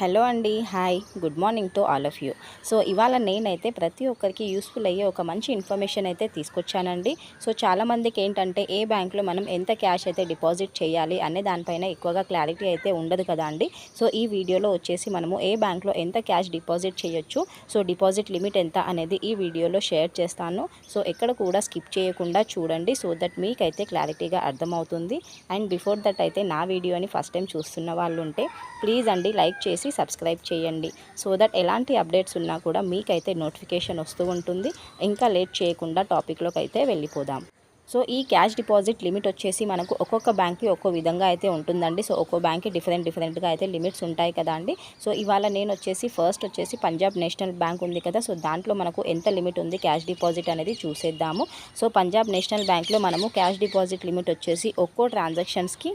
Hello అండి hi good morning to all of you. So ఇవాళ నేనైతే ప్రతి ఒక్కరికి యూస్ఫుల్ అయ్యే ఒక మంచి ఇన్ఫర్మేషన్ అయితే తీసుకొచ్చానండి. సో చాలామందికి ఏంటంటే ఏ బ్యాంక్లో మనం ఎంత క్యాష్ అయితే డిపాజిట్ చేయాలి అనే దానిపైన ఎక్కువగా క్లారిటీ అయితే ఉండదు కదా అండి. సో ఈ వీడియోలో వచ్చేసి మనము ఏ బ్యాంక్లో ఎంత క్యాష్ డిపాజిట్ చేయొచ్చు సో డిపాజిట్ లిమిట్ ఎంత అనేది ఈ వీడియోలో షేర్ చేస్తాను. సో ఎక్కడ కూడా స్కిప్ చేయకుండా చూడండి సో దట్ మీకైతే క్లారిటీగా అర్థమవుతుంది. అండ్ బిఫోర్ దట్ అయితే నా వీడియోని ఫస్ట్ టైం చూస్తున్న వాళ్ళు ఉంటే ప్లీజ్ అండి లైక్ చేసి సబ్స్క్రైబ్ చేయండి. సో దట్ ఎలాంటి అప్డేట్స్ ఉన్నా కూడా మీకైతే నోటిఫికేషన్ వస్తూ ఉంటుంది. ఇంకా లేట్ చేయకుండా టాపిక్లోకి అయితే వెళ్ళిపోదాం. సో ఈ క్యాష్ డిపాజిట్ లిమిట్ వచ్చేసి మనకు ఒక్కొక్క బ్యాంక్కి ఒక్కో విధంగా అయితే ఉంటుందండి. సో ఒక్కో బ్యాంక్కి డిఫరెంట్ డిఫరెంట్గా అయితే లిమిట్స్ ఉంటాయి కదా అండి. సో ఇవాళ నేను వచ్చేసి ఫస్ట్ వచ్చేసి పంజాబ్ నేషనల్ బ్యాంక్ ఉంది కదా. సో దాంట్లో మనకు ఎంత లిమిట్ ఉంది క్యాష్ డిపాజిట్ అనేది చూసేద్దాము. సో పంజాబ్ నేషనల్ బ్యాంక్లో మనము క్యాష్ డిపాజిట్ లిమిట్ వచ్చేసి ఒక్కో ట్రాన్సాక్షన్స్కి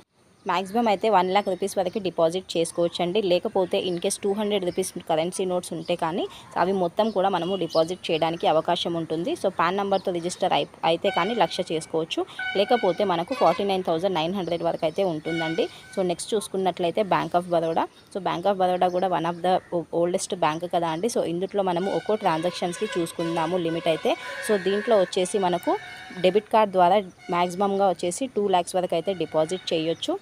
మ్యాక్సిమం అయితే వన్ ల్యాక్ రూపీస్ వరకు డిపాజిట్ చేసుకోవచ్చు అండి లేకపోతే in case two hundred rupees currency notes ఉంటే కానీ అవి మొత్తం కూడా మనము డిపాజిట్ చేయడానికి అవకాశం ఉంటుంది. సో పాన్ నెంబర్తో రిజిస్టర్ అయి అయితే కానీ లక్ష చేసుకోవచ్చు. లేకపోతే మనకు ఫార్టీ నైన్ నైన్ హండ్రెడ్ వరకు అయితే ఉంటుందండి. సో నెక్స్ట్ చూసుకున్నట్లయితే bank of Baroda so bank of Baroda కూడా one of the oldest bank కదా అండి. సో ఇందులో మనము ఒక్కో ట్రాన్సాక్షన్స్కి చూసుకుందాము లిమిట్ అయితే. సో దీంట్లో వచ్చేసి మనకు డెబిట్ కార్డ్ ద్వారా మ్యాక్సిమంగా వచ్చేసి టూ ల్యాక్స్ వరకు అయితే డిపాజిట్ చేయొచ్చు.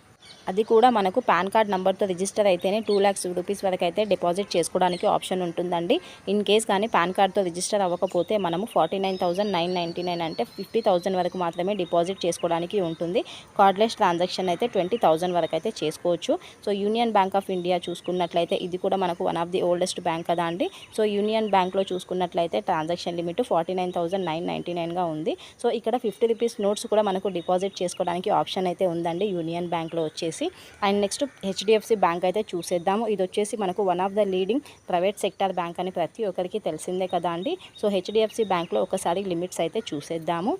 అది కూడా మనకు పాన్ కార్డ్ నెంబర్తో రిజిస్టర్ అయితేనే టూ ల్యాక్స్ రూపీస్ వరకు అయితే డిపాజిట్ చేసుకోవడానికి ఆప్షన్ ఉంటుందండి. ఇన్ కేస్ కానీ పాన్ కార్డ్తో రిజిస్టర్ అవ్వకపోతే మనము forty nine thousand nine nine అంటే ఫిఫ్టీ థౌసండ్ వరకు మాత్రమే డిపాజిట్ చేసుకోవడానికి ఉంటుంది. కార్డ్లెస్ ట్రాన్సాక్షన్ అయితే ట్వంటీ థౌసండ్ వరకు అయితే చేసుకోవచ్చు. So union bank of India చూసుకున్నట్లయితే ఇది కూడా మనకు one of the oldest bank కదా అండి. సో యూనియన్ బ్యాంక్లో చూసుకున్నట్లయితే transaction limit forty nine thousand nine ninety ఉంది. సో ఇక్కడ ఫిఫ్టీ రూపీస్ నోట్స్ కూడా మనకు డిపాజిట్ చేసుకోవడానికి ఆప్షన్ అయితే ఉందండి యూనియన్ బ్యాంక్లో వచ్చేసి. అండ్ నెక్స్ట్ హెచ్డిఎఫ్సి బ్యాంక్ అయితే చూసేద్దాము. ఇది వచ్చేసి మనకు one of the leading private sector bank అని ప్రతి ఒక్కరికి తెలిసిందే కదా అండి. సో హెచ్డిఎఫ్సి బ్యాంక్లో ఒకసారి లిమిట్స్ అయితే చూసేద్దాము.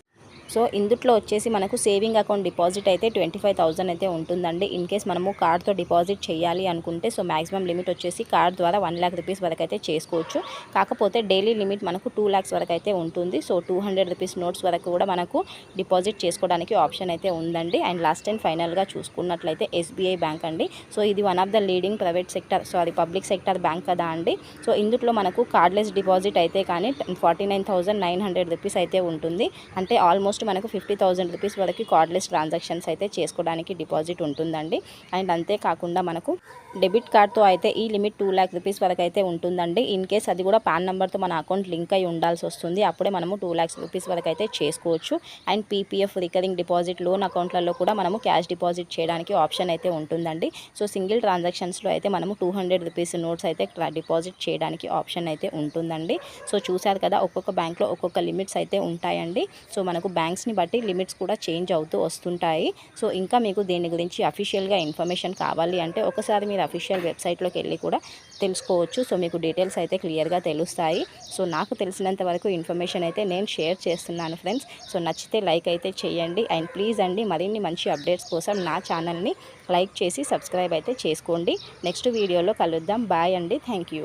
సో ఇందుట్లో వచ్చేసి మనకు సేవింగ్ అకౌంట్ డిపాజిట్ అయితే ట్వంటీ ఫైవ్ థౌసండ్ అయితే ఉంటుందండి. ఇన్ కేస్ మనము కార్డ్తో డిపాజిట్ చేయాలి అనుకుంటే సో మాక్సిమం లిమిట్ వచ్చేసి కార్డ్ ద్వారా వన్ ల్యాక్ రూపీస్ వరకు అయితే చేసుకోవచ్చు. కాకపోతే డైలీ లిమిట్ మనకు టూ ల్యాక్స్ వరకు అయితే ఉంటుంది. So two hundred rupees notes వరకు కూడా మనకు డిపాజిట్ చేసుకోవడానికి ఆప్షన్ అయితే ఉందండి. అండ్ లాస్ట్ అండ్ ఫైనల్గా చూసుకున్నట్లయితే ఎస్బీఐ బ్యాంక్ అండి. సో ఇది one of the leading private sector sorry public sector bank కదా అండి. సో ఇందులో మనకు కార్డ్లెస్ డిపాజిట్ అయితే కానీ forty nine thousand nine hundred rupees అయితే ఉంటుంది. అంటే ఆల్మోస్ట్ మనకు ఫిఫ్టీ థౌసండ్ రూపీస్ వరకు కార్డ్లెస్ ట్రాన్సాక్షన్స్ అయితే చేసుకోవడానికి డిపాజిట్ ఉంటుందండి. అండ్ అంతేకాకుండా మనకు డెబిట్ కార్డ్తో అయితే ఈ లిమిట్ టూ ల్యాక్ రూపీస్ వరకు అయితే ఉంటుందండి. ఇన్ కేస్ అది కూడా పాన్ నెంబర్తో మన అకౌంట్ లింక్ అయి ఉండాల్సి వస్తుంది. అప్పుడే మనము టూ ల్యాక్స్ రూపీస్ వరకు అయితే చేసుకోవచ్చు. And PPF recurring deposit loan అకౌంట్లలో కూడా మనము క్యాష్ డిపాజిట్ చేయడానికి ఆప్షన్ అయితే ఉంటుందండి. సో సింగిల్ ట్రాన్సాక్షన్స్లో అయితే మనము టూ హండ్రెడ్ రూపీస్ నోట్స్ అయితే డిపాజిట్ చేయడానికి ఆప్షన్ అయితే ఉంటుందండి. సో చూశారు కదా ఒక్కొక్క బ్యాంక్లో ఒక్కొక్క లిమిట్స్ అయితే ఉంటాయండి. సో మనకు బ్యాంక్స్ని బట్టి లిమిట్స్ కూడా చేంజ్ అవుతూ వస్తుంటాయి. సో ఇంకా మీకు దీని గురించి అఫీషియల్గా ఇన్ఫర్మేషన్ కావాలి అంటే ఒకసారి మీరు అఫీషియల్ వెబ్సైట్లోకి వెళ్ళి కూడా తెలుసుకోవచ్చు. సో మీకు డీటెయిల్స్ అయితే క్లియర్గా తెలుస్తాయి. సో నాకు తెలిసినంత వరకు ఇన్ఫర్మేషన్ అయితే నేను షేర్ చేస్తున్నాను ఫ్రెండ్స్. సో నచ్చితే లైక్ అయితే చేయండి. అండ్ ప్లీజ్ అండి మరిన్ని మంచి అప్డేట్స్ కోసం నా ఛానల్ని లైక్ చేసి సబ్స్క్రైబ్ అయితే చేసుకోండి. నెక్స్ట్ వీడియోలో కలుద్దాం. బాయ్ అండి. Thank you.